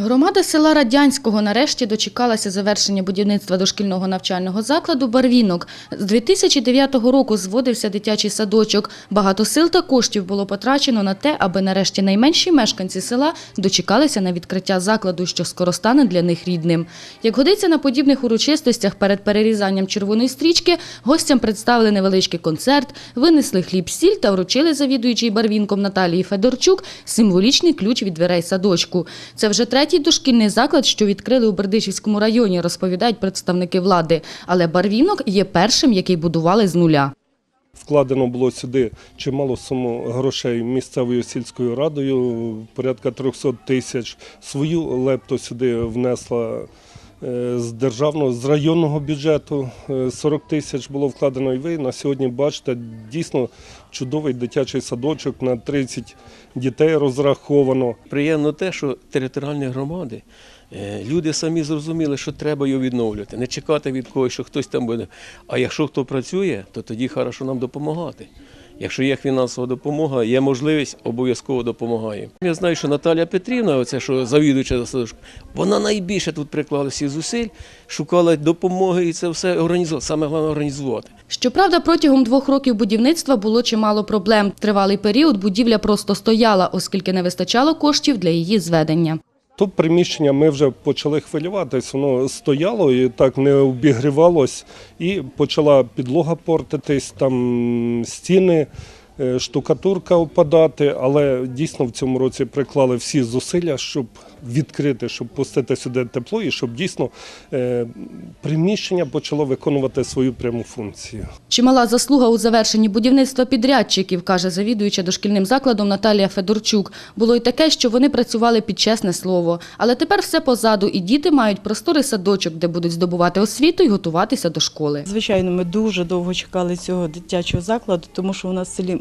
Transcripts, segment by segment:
Громада села Радянського нарешті дочекалася завершення будівництва дошкільного навчального закладу «Барвінок». З 2009 року зводився дитячий садочок. Багато сил та коштів було потрачено на те, аби нарешті найменші мешканці села дочекалися на відкриття закладу, що скоро стане для них рідним. Як годиться на подібних урочистостях перед перерізанням червоної стрічки, гостям представили невеличкий концерт, винесли хліб-сіль та вручили завідуючій барвінком Наталії Федорчук символічний ключ від дверей садочку. Це вже третій дошкільний заклад, що відкрили у Бердичівському районі, розповідають представники влади. Але барвінок є першим, який будували з нуля. Вкладено було сюди чимало суму грошей місцевою сільською радою, порядка 300 тисяч. Свою лепту сюди внесла з державного, з районного бюджету. Е, 40 тисяч було вкладено. І ви на сьогодні бачите дійсно чудовий дитячий садочок на 30 дітей розраховано. Приємно те, що територіальні громади, е, люди самі зрозуміли, що треба його відновлювати, не чекати від когось, що хтось там буде. А якщо хто працює, то тоді хорошо нам допомагати. Якщо є фінансова допомога, є можливість, обов'язково допомагаємо. Я знаю, що Наталія Петрівна, оце що завідуюча садочку, вона найбільше тут приклала всіх зусиль, шукала допомоги і це все організувати. Саме головне організувати. Щоправда, протягом двох років будівництва було чимало проблем. Тривалий період будівля просто стояла, оскільки не вистачало коштів для її зведення. То приміщення ми вже почали хвилюватись, воно стояло і так не обігрівалось, і почала підлога портитись, там стіни, е, штукатурка опадати. Але дійсно в цьому році приклали всі зусилля, щоб відкрити, щоб пустити сюди тепло і щоб дійсно е, приміщення почало виконувати свою пряму функцію. Чимала заслуга у завершенні будівництва підрядчиків, каже завідуюча дошкільним закладом Наталія Федорчук. Було й таке, що вони працювали під чесне слово. Але тепер все позаду, і діти мають просторий садочок, де будуть здобувати освіту і готуватися до школи. Звичайно, ми дуже довго чекали цього дитячого закладу, тому що у нас в селі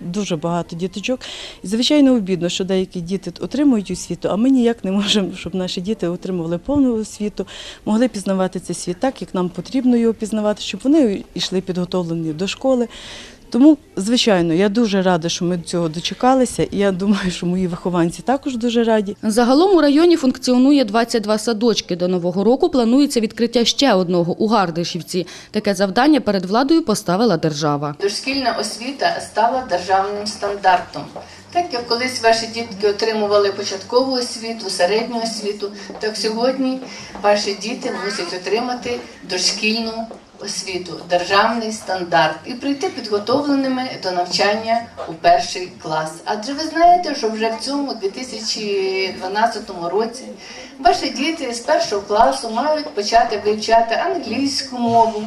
дуже багато діточок. І, звичайно, обідно, що деякі діти отримують освіту, а ми ніяк не можемо, щоб наші діти отримували повну освіту, могли пізнавати цей світ так, як нам потрібно його пізнавати, щоб вони йшли підготовлені до школи. Тому, звичайно, я дуже рада, що ми цього дочекалися, і я думаю, що мої вихованці також дуже раді. Загалом у районі функціонує 22 садочки. До нового року планується відкриття ще одного у Гардишівці. Таке завдання перед владою поставила держава. Дошкільна освіта стала державним стандартом. Так як колись ваші дітки отримували початкову освіту, середню освіту, так сьогодні ваші діти мусять отримати дошкільну освіту, державний стандарт і прийти підготовленими до навчання у перший клас. Адже ви знаєте, що вже в цьому 2012 році ваші діти з першого класу мають почати вивчати англійську мову,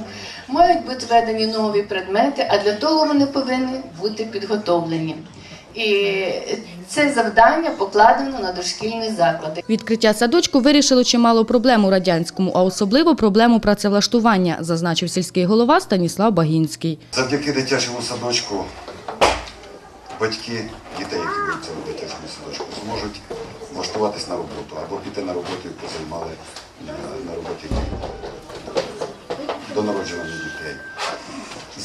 мають бути введені нові предмети, а для того вони повинні бути підготовлені. І це завдання покладено на дошкільні заклади. Відкриття садочку вирішило чимало проблем у радянському, а особливо проблему працевлаштування, зазначив сільський голова Станіслав Багінський. Завдяки дитячому садочку батьки дітей, які будуть в цьому дитячому садочку, зможуть влаштуватись на роботу або піти на роботу, яку займали е, на роботі до народжування дітей.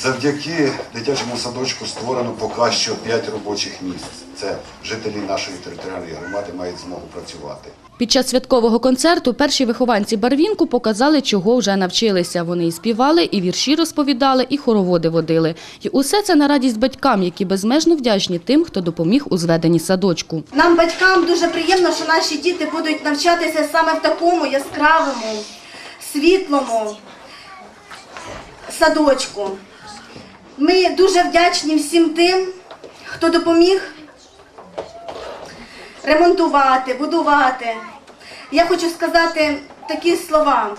Завдяки дитячому садочку створено поки що 5 робочих місць. Це жителі нашої територіальної громади мають змогу працювати. Під час святкового концерту перші вихованці Барвінку показали, чого вже навчилися. Вони і співали, і вірші розповідали, і хороводи водили. І усе це на радість батькам, які безмежно вдячні тим, хто допоміг у зведенні садочку. Нам, батькам, дуже приємно, що наші діти будуть навчатися саме в такому яскравому, світлому садочку. Ми дуже вдячні всім тим, хто допоміг ремонтувати, будувати. Я хочу сказати такі слова.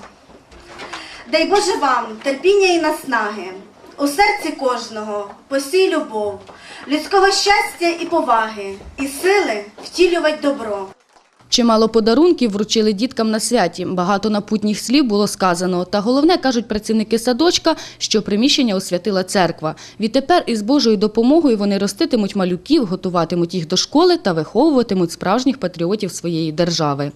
Дай Боже вам терпіння і наснаги, у серці кожного посій любов, людського щастя і поваги, і сили втілювати добро. Чимало подарунків вручили діткам на святі. Багато напутніх слів було сказано. Та головне, кажуть працівники садочка, що приміщення освятила церква. Відтепер із Божою допомогою вони роститимуть малюків, готуватимуть їх до школи та виховуватимуть справжніх патріотів своєї держави.